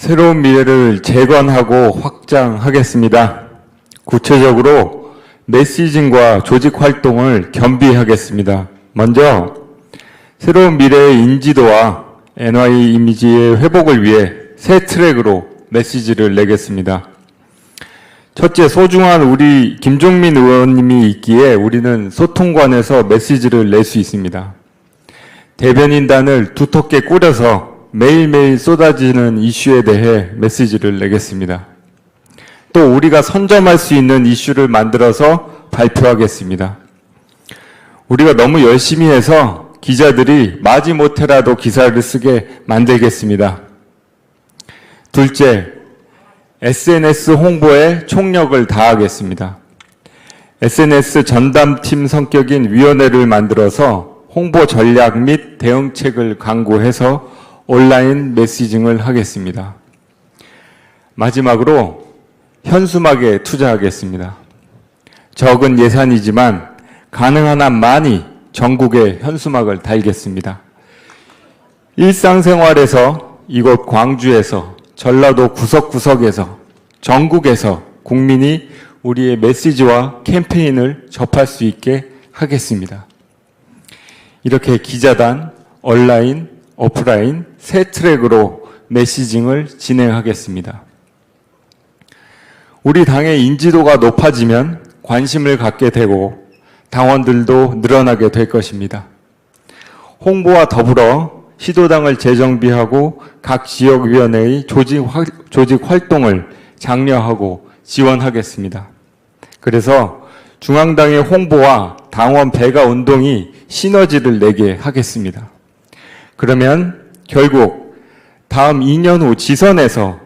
새로운 미래를 재건하고 확장하겠습니다. 구체적으로 메시징과 조직 활동을 겸비하겠습니다. 먼저 새로운 미래의 인지도와 NY 이미지의 회복을 위해 새 트랙으로 메시지를 내겠습니다. 첫째, 소중한 우리 김종민 의원님이 있기에 우리는 소통관에서 메시지를 낼 수 있습니다. 대변인단을 두텁게 꾸려서 매일매일 쏟아지는 이슈에 대해 메시지를 내겠습니다. 또 우리가 선점할 수 있는 이슈를 만들어서 발표하겠습니다. 우리가 너무 열심히 해서 기자들이 마지못해라도 기사를 쓰게 만들겠습니다. 둘째, SNS 홍보에 총력을 다하겠습니다. SNS 전담팀 성격인 위원회를 만들어서 홍보 전략 및 대응책을 강구해서 온라인 메시징을 하겠습니다. 마지막으로 현수막에 투자하겠습니다. 적은 예산이지만 가능한 한 많이 전국에 현수막을 달겠습니다. 일상생활에서 이곳 광주에서 전라도 구석구석에서 전국에서 국민이 우리의 메시지와 캠페인을 접할 수 있게 하겠습니다. 이렇게 기자단, 온라인, 오프라인 세 트랙으로 메시징을 진행하겠습니다. 우리 당의 인지도가 높아지면 관심을 갖게 되고 당원들도 늘어나게 될 것입니다. 홍보와 더불어 시도당을 재정비하고 각 지역위원회의 조직, 활- 조직 활동을 장려하고 지원하겠습니다. 그래서 중앙당의 홍보와 당원 배가 운동이 시너지를 내게 하겠습니다. 그러면 결국 다음 2년 후 지선에서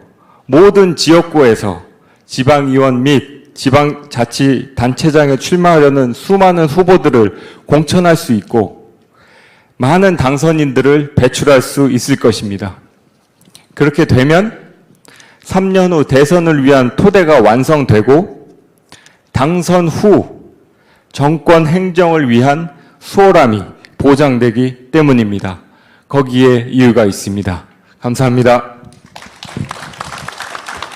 모든 지역구에서 지방의원 및 지방자치단체장에 출마하려는 수많은 후보들을 공천할 수 있고 많은 당선인들을 배출할 수 있을 것입니다. 그렇게 되면 3년 후 대선을 위한 토대가 완성되고 당선 후 정권 행정을 위한 수월함이 보장되기 때문입니다. 거기에 이유가 있습니다. 감사합니다.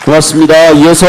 고맙습니다. 이어서